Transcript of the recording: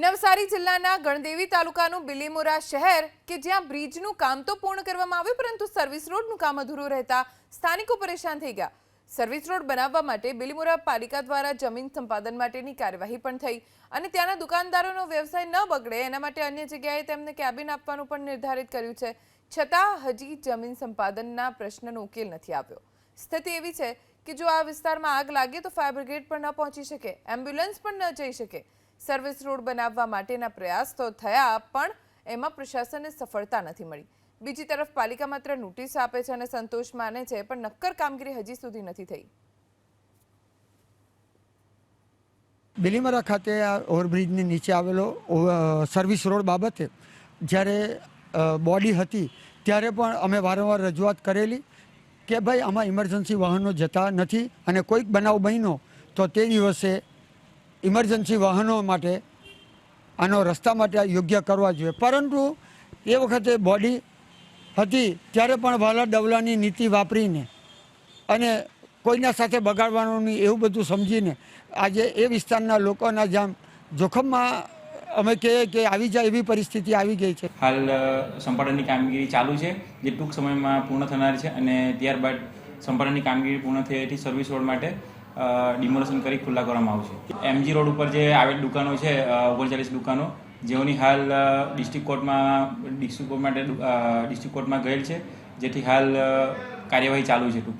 નવસારી જિલ્લાના ગણદેવી તાલુકાનું બિલીમોરા શહેર કે જ્યાં બ્રિજનું કામ તો પૂર્ણ કરવામાં આવ્યું, પરંતુ સર્વિસ રોડનું કામ અધૂરું રહેતા સ્થાનિકો પરેશાન થઈ ગયા. સર્વિસ રોડ બનાવવા માટે બિલીમોરા પાલિકા દ્વારા જમીન સંપાદન માટેની કાર્યવાહી પણ થઈ અને ત્યાંના દુકાનદારોનો વ્યવસાય ન બગડે, એના માટે અન્ય જગ્યાએ તેમને કેબિન આપવાનું પણ નિર્ધારિત કર્યું છે. છતાં હજી જમીન સંપાદનના પ્રશ્નનો ઉકેલ નથી આવ્યો. સ્થિતિ એવી છે કે જો આ વિસ્તારમાં આગ લાગે તો ફાયર બ્રિગેડ પણ ન પહોંચી શકે, એમ્બ્યુલન્સ પણ ન જઈ શકે. સર્વિસ રોડ બનાવવા માટેના પ્રયાસ તો થયા, પણ એમાં પ્રશાસનને સફળતા નથી મળી. બીજી તરફ પાલિકા માત્ર નોટિસ આપે છે અને સંતોષ માને છે, પણ નક્કર કામગીરી હજી સુધી નથી થઈ. બિલીમરા ખાતે આ ઓવરબ્રિજની નીચે આવેલો સર્વિસ રોડ બાબતે જ્યારે બોડી હતી, ત્યારે પણ અમે વારંવાર રજૂઆત કરેલી. કે ભાઈ, આમાં ઇમરજન્સી વાહનો જતા નથી અને કોઈક બનાવ બન્યો તો તે દિવસે ઇમરજન્સી વાહનો માટે, આનો રસ્તા માટે યોગ્ય કરવા જોઈએ. પરંતુ એ વખતે બોડી હતી, ત્યારે પણ વાલા ડવલાની નીતિ વાપરીને અને કોઈના સાથે બગાડવાનું એવું બધું સમજીને આજે એ વિસ્તારના લોકોના જેમ જોખમમાં અમે કહીએ કે આવી જાય એવી પરિસ્થિતિ આવી ગઈ છે. હાલ સંપાદનની કામગીરી ચાલુ છે, જે ટૂંક સમયમાં પૂર્ણ થનાર છે અને ત્યારબાદ સંપાદનની કામગીરી પૂર્ણ થયેથી સર્વિસ રોડ માટે ડિમોલેશન કરી ખુલ્લા કરવામાં આવશે. એમજી રોડ ઉપર જે આવેલ દુકાનો છે ઓગણચાલીસ દુકાનો, જેઓની હાલ ડિસ્ટ્રિક્ટ કોર્ટમાં ડિસ્ટ્રિક્ટ કોર્ટ માટે ડિસ્ટ્રિક્ટ કોર્ટમાં ગયેલ છે, જેથી હાલ કાર્યવાહી ચાલુ છે ટૂંક